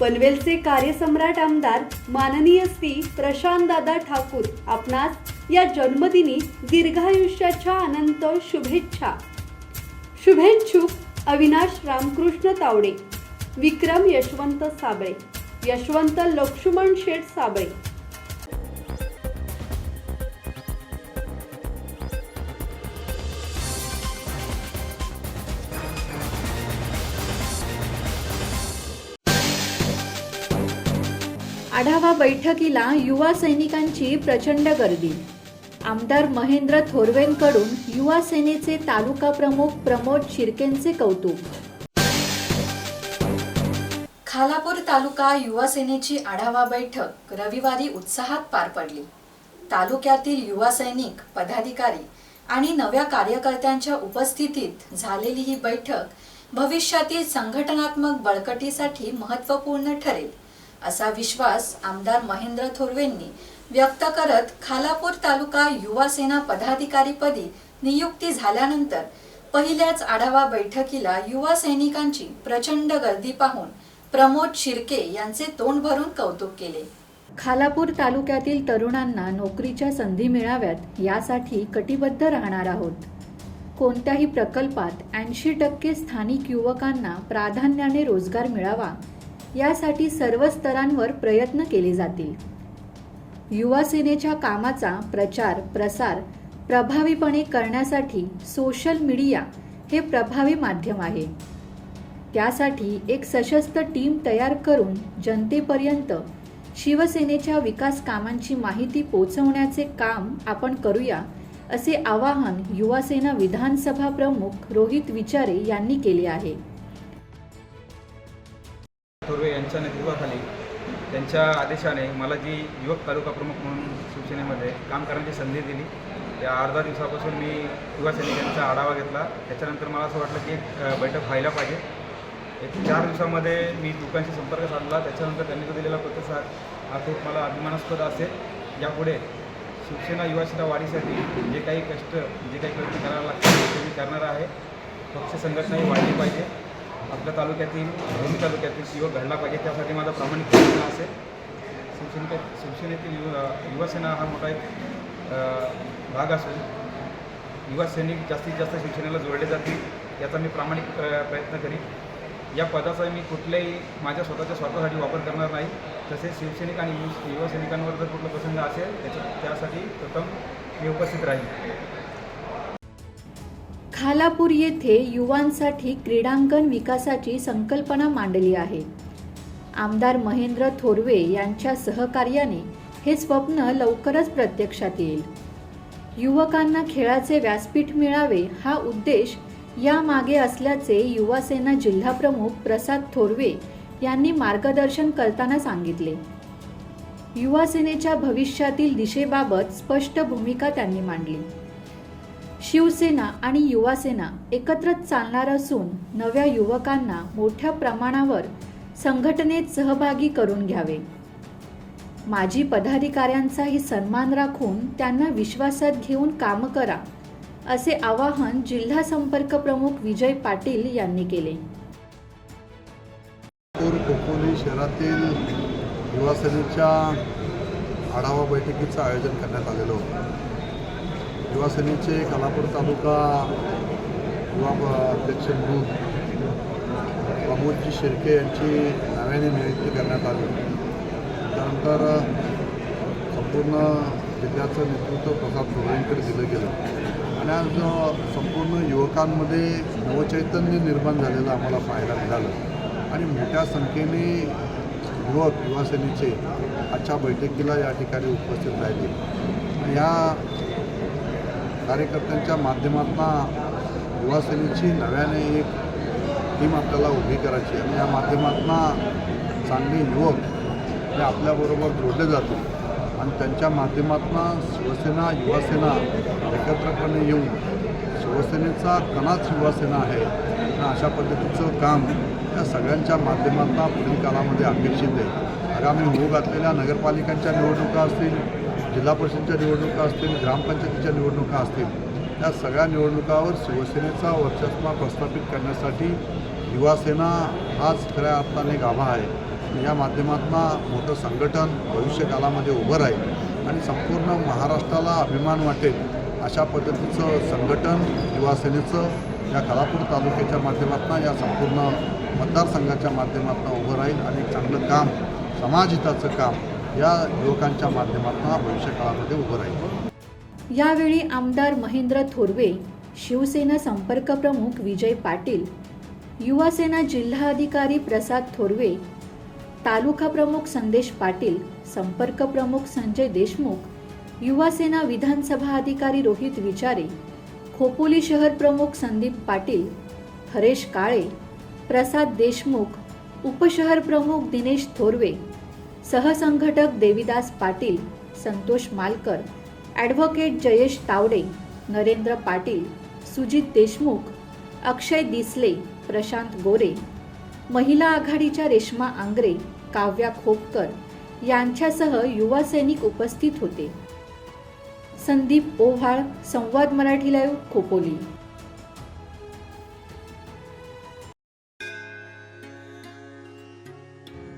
पनवेलचे कार्यसम्राट आमदार माननीय श्री प्रशांतदादा ठाकूर आपणास या जन्मदिनी दीर्घायुष्याच्या अनंत शुभेच्छा. शुभेच्छुक अविनाश रामकृष्ण तावडे विक्रम यशवंत साबळे यशवंत लक्ष्मण शेठ साबळे आढावा बैठकीला युवा सैनिकांची प्रचंड गर्दी. आमदार महेंद्र थोरवेंकडून युवा सेनेचे तालुका प्रमुख प्रमोद शिर्केंचे कौतुक. खालापूर तालुका युवा सेनेची आढावा बैठक रविवारी उत्साहात पार पडली. तालुक्यातील युवा सैनिक पदाधिकारी आणि नव्या कार्यकर्त्यांच्या उपस्थितीत झालेली ही बैठक भविष्यातील संघटनात्मक बळकटीसाठी महत्त्वपूर्ण ठरेल. असा विश्वास आमदार महेंद्र थोरवेंनी व्यक्त करत खालापूर तालुका युवा सेना पदाधिकारीपदी नियुक्ती झाल्यानंतर पहिल्याच आढावा बैठकीला युवा सैनिकांची प्रचंड गर्दी पाहून प्रमोद शिर्के यांचे तोंड भरून कौतुक केले. खालापूर तालुक्यातील तरुणांना नोकरीच्या संधी मिळाव्यात यासाठी कटिबद्ध राहणार आहोत. कोणत्याही प्रकल्पात ऐंशी टक्के स्थानिक युवकांना प्राधान्याने रोजगार मिळावा यासाठी सर्व स्तरांवर प्रयत्न केले जातील. युवा सेनेच्या कामाचा प्रचार प्रसार प्रभावीपणे करण्यासाठी सोशल मीडिया हे प्रभावी माध्यम आहे. त्यासाठी एक सशस्त्र टीम तयार करून जनतेपर्यंत शिवसेनेच्या विकास कामांची माहिती पोचवण्याचे काम आपण करूया असे आवाहन युवासेना विधानसभा प्रमुख रोहित विचारे यांनी केले आहे. थोरवे यांच्या नेतृत्वाखाली त्यांच्या आदेशाने मला जी युवक तालुका प्रमुख म्हणून शिवसेनेमध्ये काम करण्याची संधी दिली. या अर्धा दिवसापासून मी युवा सैनिकांचा आढावा घेतला. त्याच्यानंतर मला असं वाटलं की एक बैठक व्हायला पाहिजे. एक चार दिवसामध्ये मी लोकांशी संपर्क साधला. त्याच्यानंतर त्यांनी जो दिलेला प्रतिसाद हा खूप मला अभिमानास्पद असेल. यापुढे शिवसेना युवा वाढीसाठी जे काही कष्ट जे काही प्रयत्न करायला लागतात ते मी करणार आहे. पक्ष संघटनाही वाढली पाहिजे. आपल्या तालुक्यातील भूमी तालुक्यातील युवक घडला पाहिजे त्यासाठी माझा प्रामाणिक प्रयत्न असेल शिवसेने शिवसेनेतील युवा युवासेना हा मोठा एक भाग असून युवा सैनिक जास्तीत जास्त शिवसेनेला जोडले जातील याचा मी प्रामाणिक प्र प्रयत्न करीन. या पदाचा मी कुठल्याही माझ्या स्वतःच्या स्वार्थासाठी वापर करणार नाही. तसेच शिवसैनिक आणि यु युवा सैनिकांवर जर कुठला प्रसंग असेल त्याच्या त्यासाठी प्रथम मी उपस्थित राहीन. खालापूर येथे युवांसाठी क्रीडांगण विकासाची संकल्पना मांडली आहे. आमदार महेंद्र थोरवे यांच्या सहकार्याने हे स्वप्न लवकरच प्रत्यक्षात येईल. युवकांना खेळाचे व्यासपीठ मिळावे हा उद्देश यामागे असल्याचे युवासेना जिल्हाप्रमुख प्रसाद थोरवे यांनी मार्गदर्शन करताना सांगितले. युवासेनेच्या भविष्यातील दिशेबाबत स्पष्ट भूमिका त्यांनी मांडली. शिवसेना आणि युवासेना एकत्रच चालणार असून नव्या युवकांना मोठ्या प्रमाणावर संघटनेत सहभागी करून घ्यावे. माजी पदाधिकाऱ्यांचाही सन्मान राखून त्यांना विश्वासात घेऊन काम करा असे आवाहन जिल्हा संपर्क प्रमुख विजय पाटील यांनी केले. खोपोली शहरातील युवासेनेच्या आढावा बैठकीचं आयोजन करण्यात आलेलं होतं. युवासेनेचे खालापूर तालुका युवा अध्यक्ष म्हणून प्रमोदजी शिर्के यांची नव्याने नियुक्ती करण्यात आली. त्यानंतर संपूर्ण जिल्ह्याचं नेतृत्व प्रसाद थोरांकडे दिलं गेलं. आणि आज संपूर्ण युवकांमध्ये नवचैतन्य निर्माण झालेलं आम्हाला पाहायला मिळालं. आणि मोठ्या संख्येने युवक युवासेनेचे आजच्या बैठकीला या ठिकाणी उपस्थित राहिले. या कार्यकर्त्यांच्या माध्यमातून युवासेनेची नव्याने एक टीम आपल्याला उभी करायची आणि या माध्यमातून चांगले युवक हे आपल्याबरोबर जोडले जातील. आणि त्यांच्या माध्यमातून शिवसेना युवासेना एकत्रपणे येऊन शिवसेनेचा कणाच युवासेना आहे. अशा पद्धतीचं काम या सगळ्यांच्या माध्यमातून पुढील काळामध्ये अपेक्षित आहे. आगामी होऊ घातलेल्या नगरपालिकांच्या निवडणुका असतील जिल्हा परिषदेच्या निवडणुका असतील ग्रामपंचायतीच्या निवडणुका असतील या सगळ्या निवडणुकावर शिवसेनेचा वर्चस्व प्रस्थापित करण्यासाठी युवासेना हाच खऱ्या अर्थाने गाभा आहे. या माध्यमातून मोठं संघटन भविष्यकालामध्ये उभं राहील. आणि संपूर्ण महाराष्ट्राला अभिमान वाटेल अशा पद्धतीचं संघटन युवासेनेचं या खालापूर तालुक्याच्या माध्यमातून या संपूर्ण मतदारसंघाच्या माध्यमातून उभं राहील. आणि चांगलं काम समाजहिताचं काम या युवकांच्या माध्यमातून भविष्यकाळामध्ये उभं राहील. यावेळी आमदार महेंद्र थोरवे शिवसेना संपर्क प्रमुख विजय पाटील युवासेना जिल्हाधिकारी प्रसाद थोरवे तालुका प्रमुख संदेश पाटील संपर्क प्रमुख संजय देशमुख युवासेना विधानसभा अधिकारी रोहित विचारे खोपोली शहर प्रमुख संदीप पाटील हरेश काळे प्रसाद देशमुख उपशहर प्रमुख दिनेश थोरवे सहसंघटक देविदास पाटील संतोष मालकर ॲडव्होकेट जयेश तावडे नरेंद्र पाटील सुजित देशमुख अक्षय दिसले प्रशांत गोरे महिला आघाडीच्या रेश्मा आंग्रे काव्या खोपकर यांच्यासह युवा सैनिक उपस्थित होते. संदीप ओव्हाळ संवाद मराठी लाईव्ह खोपोली.